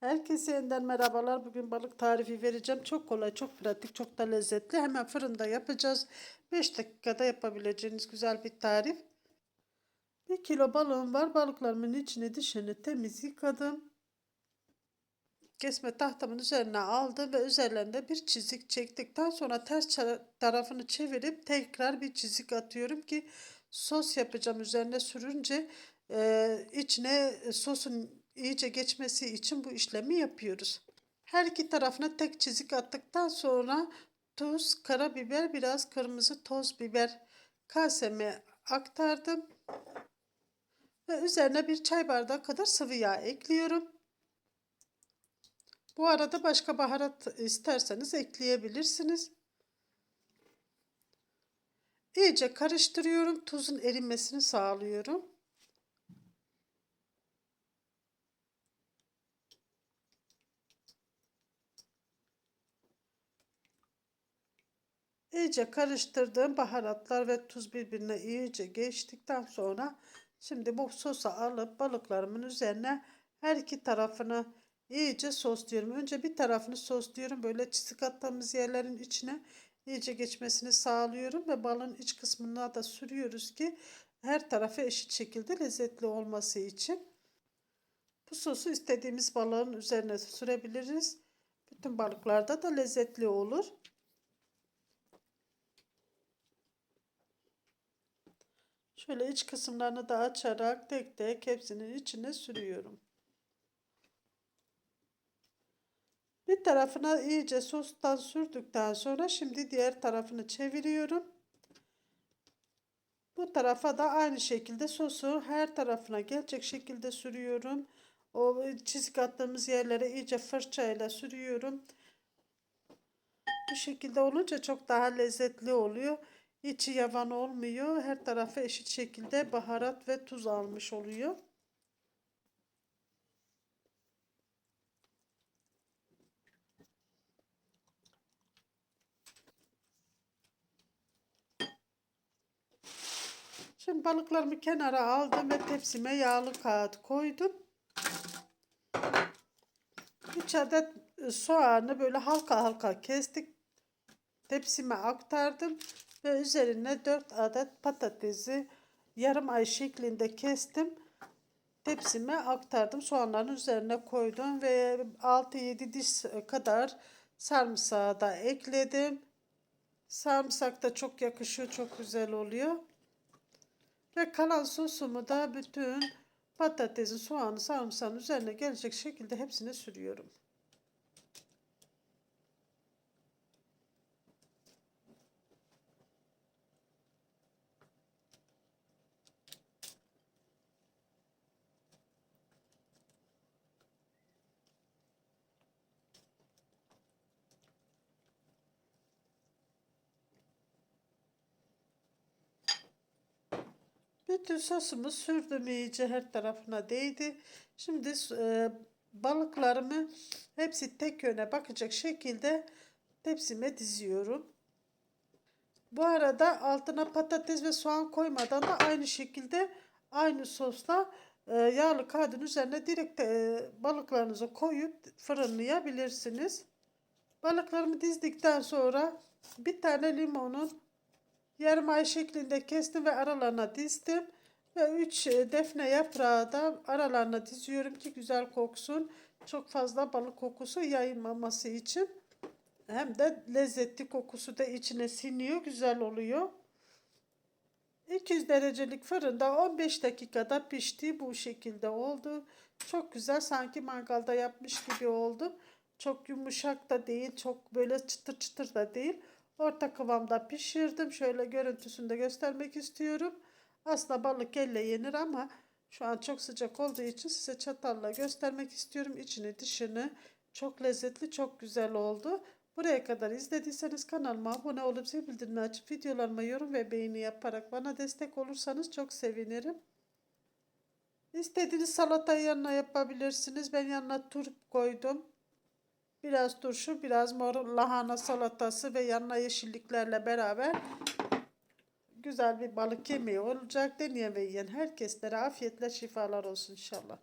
Herkese yeniden merhabalar. Bugün balık tarifi vereceğim. Çok kolay, çok pratik, çok da lezzetli. Hemen fırında yapacağız. 5 dakikada yapabileceğiniz güzel bir tarif. 1 kilo balığım var. Balıklarımın içini dışını temiz yıkadım. Kesme tahtamın üzerine aldım ve üzerlerinde bir çizik çektikten sonra ters tarafını çevirip tekrar bir çizik atıyorum ki sos yapacağım üzerine sürünce e, içine sosun iyice geçmesi için bu işlemi yapıyoruz. Her iki tarafına tek çizik attıktan sonra tuz, karabiber, biraz kırmızı toz biber kaseme aktardım. Ve üzerine bir çay bardağı kadar sıvı yağ ekliyorum. Bu arada başka baharat isterseniz ekleyebilirsiniz. İyice karıştırıyorum. Tuzun erinmesini sağlıyorum. İyice karıştırdığım baharatlar ve tuz birbirine iyice geçtikten sonra şimdi bu sosu alıp balıklarımın üzerine her iki tarafını iyice sosluyorum. Önce bir tarafını sosluyorum. Böyle çizik attığımız yerlerin içine iyice geçmesini sağlıyorum ve balın iç kısmına da sürüyoruz ki her tarafı eşit şekilde lezzetli olması için. Bu sosu istediğimiz balığın üzerine sürebiliriz. Bütün balıklarda da lezzetli olur. Şöyle iç kısımlarını da açarak tek tek hepsinin içine sürüyorum. Bir tarafına iyice sostan sürdükten sonra şimdi diğer tarafını çeviriyorum. Bu tarafa da aynı şekilde sosu her tarafına gelecek şekilde sürüyorum. O çizik attığımız yerlere iyice fırçayla sürüyorum. Bu şekilde olunca çok daha lezzetli oluyor. İçi yavan olmuyor. Her tarafı eşit şekilde baharat ve tuz almış oluyor. Şimdi balıklarımı kenara aldım ve tepsime yağlı kağıt koydum. 3 adet soğanı böyle halka halka kestik. Tepsime aktardım ve üzerine 4 adet patatesi yarım ay şeklinde kestim. Tepsime aktardım. Soğanların üzerine koydum ve 6-7 diş kadar sarımsağı da ekledim. Sarımsak da çok yakışıyor, çok güzel oluyor. Ve kalan sosumu da bütün patatesin, soğanı, sarımsağın üzerine gelecek şekilde hepsine sürüyorum. Bütün sosumu sürdüm iyice her tarafına değdi. Şimdi e, balıklarımı hepsi tek yöne bakacak şekilde tepsime diziyorum. Bu arada altına patates ve soğan koymadan da aynı şekilde aynı sosla e, yağlı kağıdın üzerine direkt e, balıklarınızı koyup fırınlayabilirsiniz. Balıklarımı dizdikten sonra bir tane limonun Yarım ay şeklinde kestim ve aralarına dizdim. Ve 3 e, defne yaprağı da aralarına diziyorum ki güzel koksun. Çok fazla balık kokusu yayılmaması için. Hem de lezzetli kokusu da içine siniyor. Güzel oluyor. 200 derecelik fırında 15 dakikada pişti. Bu şekilde oldu. Çok güzel sanki mangalda yapmış gibi oldu. Çok yumuşak da değil. Çok böyle çıtır çıtır da değil. Orta kıvamda pişirdim. Şöyle görüntüsünü de göstermek istiyorum. Aslında balık elle yenir ama şu an çok sıcak olduğu için size çatalla göstermek istiyorum. İçini dışını çok lezzetli çok güzel oldu. Buraya kadar izlediyseniz kanalıma abone olup zil bildirimini açıp videolarıma yorum ve beğeni yaparak bana destek olursanız çok sevinirim. İstediğiniz salatayı yanına yapabilirsiniz. Ben yanına turp koydum. Biraz turşu, biraz mor lahana salatası ve yanına yeşilliklerle beraber güzel bir balık yemeği olacak. Yiyen herkeslere afiyetle şifalar olsun inşallah.